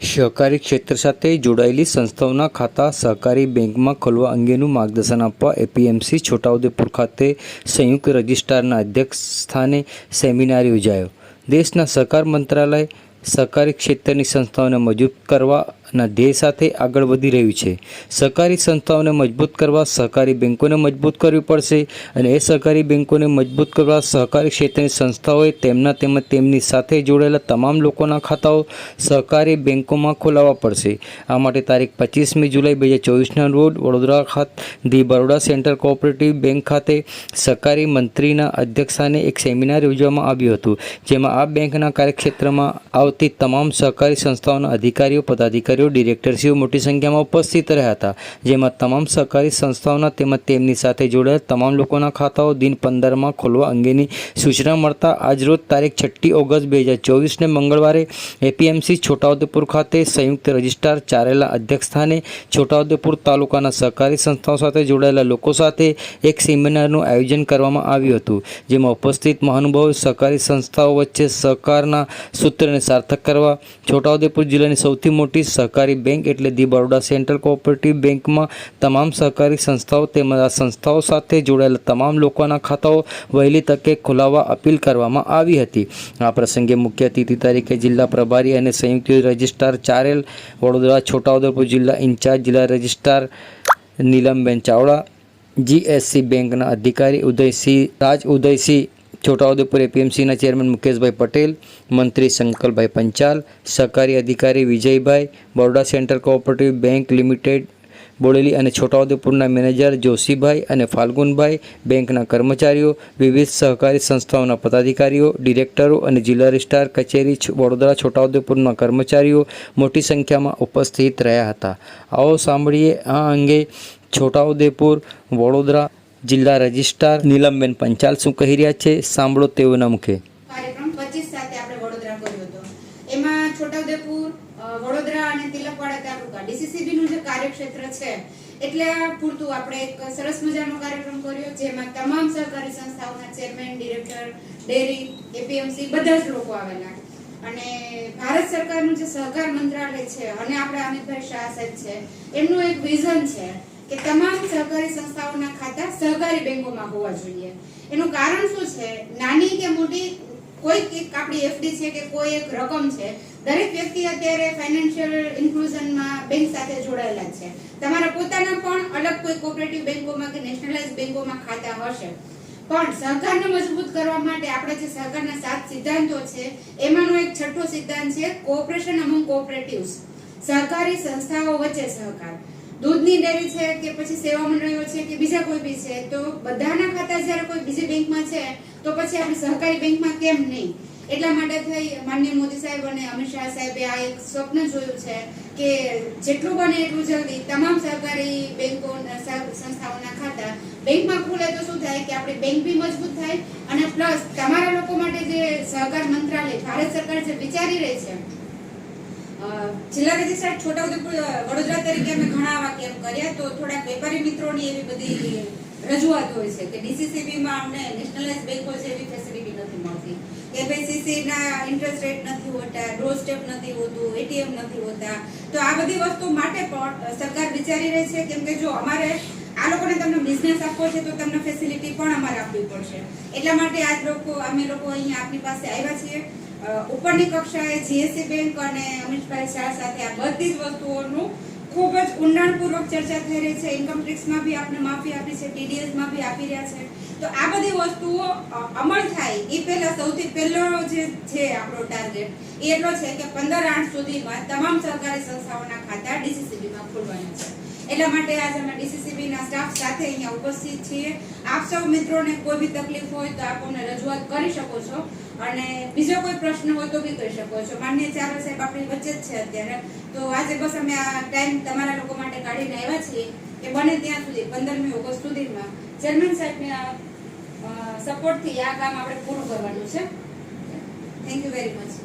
સહકારી ક્ષેત્ર સાથે જોડાયેલી સંસ્થાઓના ખાતા સહકારી બેંકમાં ખોલવા અંગેનું માર્ગદર્શન આપવા એપીએમસી છોટાઉદેપુર ખાતે સંયુક્ત રજિસ્ટ્રારના અધ્યક્ષ સ્થાને સેમિનાર યોજાયો. દેશના સહકાર મંત્રાલય સહકારી ક્ષેત્રની સંસ્થાઓને મજબૂત કરવાના ધ્યેય સાથે આગળ વધી રહ્યું છે. સહકારી સંસ્થાઓને મજબૂત કરવા, સહકારી બેન્કોને મજબૂત કરવી પડશે અને એ સહકારી બેન્કોને મજબૂત કરવા સહકારી ક્ષેત્રની સંસ્થાઓએ તેમના તેમજ તેમની સાથે જોડાયેલા તમામ લોકોના ખાતાઓ સહકારી બેંકોમાં ખોલાવવા પડશે. આ માટે તારીખ પચીસમી જુલાઈ બે હજાર ચોવીસના રોજ વડોદરા ખાતે the Baroda central cooperative bank ખાતે સહકારી મંત્રીના અધ્યક્ષસ્થાને એક સેમિનાર યોજવામાં આવ્યું હતું, જેમાં આ બેંકના કાર્યક્ષેત્રમાં આવતી તમામ સહકારી સંસ્થાઓના અધિકારીઓ, પદાધિકારીઓ ડિરેક્ટરશ્રીઓ મોટી સંખ્યામાં ઉપસ્થિત રહ્યા હતા, જેમાં તમામ સહકારી સંસ્થાઓના તેમજ તેમની સાથે જોડાયેલ તમામ લોકોના ખાતાઓ દિન પંદરમાં ખોલવા અંગેની સૂચના મળતા આજરોજ તારીખ છઠ્ઠી ઓગસ્ટ બે હજાર ચોવીસને મંગળવારે એપીએમસી છોટાઉદેપુર ખાતે સંયુક્ત રજિસ્ટ્રાર ચારેલા અધ્યક્ષસ્થાને છોટાઉદેપુર તાલુકાના સહકારી સંસ્થાઓ સાથે જોડાયેલા લોકો સાથે એક સેમિનારનું આયોજન કરવામાં આવ્યું હતું, જેમાં ઉપસ્થિત મહાનુભાવો સહકારી સંસ્થાઓ વચ્ચે સહકારના સૂત્રને સાર્થક કરવા છોટાઉદેપુર જિલ્લાની સૌથી મોટી સહકારી બેંક એટલે ધી બરોડા સેન્ટ્રલ કોઓપરેટિવ બેંકમાં તમામ સહકારી સંસ્થાઓ તેમજ આ સંસ્થાઓ સાથે જોડાયેલા તમામ લોકોના ખાતાઓ વહેલી તકે ખોલાવવા અપીલ કરવામાં આવી હતી. આ પ્રસંગે મુખ્ય અતિથિ તરીકે જિલ્લા પ્રભારી અને સંયુક્ત રજિસ્ટ્રાર ચારેલ વડોદરા, છોટાઉદેપુર જિલ્લા ઇન્ચાર્જ, જિલ્લા રજિસ્ટ્રાર નીલમબેન ચાવડા, જીએસસી બેંકના અધિકારી ઉદયસિંહ, રાજ ઉદયસિંહ છોટાઉદેપુર એપીએમસીના ચેરમેન મુકેશભાઈ પટેલ, મંત્રી શંકરભાઈ પંચાલ, સહકારી અધિકારી Vijaybhai, Baroda central cooperative bank limited, Bodeli અને છોટાઉદેપુરના મેનેજર જોશીભાઈ અને ફાલ્ગુનભાઈ, બેંકના કર્મચારીઓ, વિવિધ સહકારી સંસ્થાઓના પદાધિકારીઓ, ડિરેક્ટરો અને જિલ્લા રજિસ્ટ્રાર કચેરી વડોદરા, છોટાઉદેપુરના કર્મચારીઓ મોટી સંખ્યામાં ઉપસ્થિત રહ્યા હતા. આવો સાંભળીએ આ અંગે છોટાઉદેપુર, વડોદરા જિલ્લા રજિસ્ટ્રાર નીલમબેન પંચાલ શું કહી રહ્યા છે? સાંભળો તેઓના મુખે. કાર્યક્રમ પચીસ સાથે આપણે વડોદરા કર્યો હતો. એમાં છોટાઉદેપુર વડોદરા અને તિલકવાડા તાલુકા ડીસીસીબી જે કાર્યક્ષેત્ર છે, એટલે પૂરતું આપણે એક સરસ મજાનો કાર્યક્રમ કર્યો, જેમાં તમામ સહકારી સંસ્થાઓના ચેરમેન, ડિરેક્ટર, ડેરી, એપીએમસી બધા જ લોકો આવેલા. અને ભારત સરકારનું જે સહકાર મંત્રાલય છે, અને આપણા અમિતભાઈ શાહ સાહેબ છે, એમનું એક વિઝન છે કે તમામ સહકારી સંસ્થાઓના ખાતા સહકારી બેંકોમાં હોવા જોઈએ. એનું કારણ શું છે? નાની કે મોટી, કોઈ એક આપણી એફડી છે કે કોઈ એક રકમ છે, દરેક વ્યક્તિ અત્યારે ફાઇનાન્શિયલ ઇન્ક્લુઝનમાં બેંક સાથે જોડાયેલા છે. તમારા પોતાના પણ અલગ કોઈ કોઓપરેટિવ બેંકોમાં કે નેશનલાઇઝ બેંકોમાં ખાતા હશે. પણ સહકારને મજબૂત કરવા માટે આપણે જે સહકારના સાત સિદ્ધાંતો છે, એમાંનો એક છઠ્ઠો સિદ્ધાંત છે કોઓપરેશન અમંગ કોઓપરેટિવ્સ સહકારી સંસ્થાઓ વચ્ચે સહકાર. દૂધની ડેરી છે કે પછી સેવા મંડળીઓ છે કે બીજા કોઈ બી છે, તો બધાના ખાતા જ્યારે કોઈ બીજી બેંકમાં છે, તો પછી આપણી સહકારી બેંકમાં કેમ નહીં? એટલા માટે થઈ માનનીય મોદી સાહેબ અને અમિત શાહ સાહેબે આ એક સ્વપ્ન જોયું છે કે જેટલું બને એટલું જલ્દી તમામ સહકારી બેંકો સંસ્થાઓના ખાતા બેંકમાં ખુલે તો શું થાય કે આપણી બેંક બી મજબૂત થાય અને પ્લસ તમારા લોકો માટે જે સહકાર મંત્રાલય, ભારત સરકાર જે વિચારી રહી છે જિલ્લા રજિસ્ટ્રાર છોટાઉદેપુર વડોદરા તરીકે અમે ઘણા આવા કેમ્પ કર્યા તો થોડાક વેપારી મિત્રોની એવી બધી રજૂઆત હોય છે કે ડીસીસીબીમાં અમને નેશનલાઇઝ બેન્કો છે એવી ફેસિલિટી નથી મળતી. ભાઈ ઇન્ટરેસ્ટ રેટ નથી હોતા ડોર સ્ટેપ નથી હોતું, એટીએમ નથી હોતા. તો આ બધી વસ્તુ માટે પણ સરકાર વિચારી રહી છે કેમ કે જો અમારે આ લોકોને તમને બિઝનેસ આપવો છે તો તમને ફેસિલિટી પણ અમારે આપવી પડશે. એટલા માટે આજ લોકો, અમે લોકો અહીંયા આપની પાસે આવ્યા છીએ. ઉપરની કક્ષાએ જીએસસી બેંક અને અમિતભાઈ શાહ સાથે આ બધી જ વસ્તુઓનું ખૂબ જ ઊંડાણપૂર્વક ચર્ચા થઈ રહી છે. ઇન્કમ ટેક્સમાં બી આપણે માફી આપી છે ટીડીએસમાં બી આપી રહ્યા છે. તો આ બધી વસ્તુઓ અમલ થાય એ પહેલા સૌથી પહેલો જે છે આપણો ટાર્ગેટ એ એટલો છે કે પંદર આઠ સુધીમાં તમામ સરકારી સંસ્થાઓના ખાતા ડીસીસીબીમાં ખોલવાના છે. એટલા માટે આજે અમે ડીસીસીબીના સ્ટાફ સાથે અહીંયા ઉપસ્થિત છીએ. આપ સૌ મિત્રોને કોઈ બી તકલીફ હોય તો આપ અમને રજૂઆત કરી શકો છો. અને બીજો કોઈ પ્રશ્ન હોય તો બી કહી શકો છો. માન્ય ચારો સાહેબ આપણી વચ્ચે જ છે અત્યારે. તો આજે બસ અમે આ ટાઈમ તમારા લોકો માટે કાઢીને આવ્યા છીએ કે બને ત્યાં સુધી, પંદરમી ઓગસ્ટ સુધીમાં. ચેરમેન સાહેબના સપોર્ટથી આ કામ આપણે પૂરું કરવાનું છે. Thank you very much